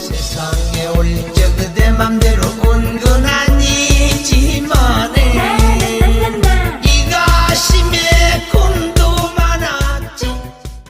세상에 올린 적그대 맘대로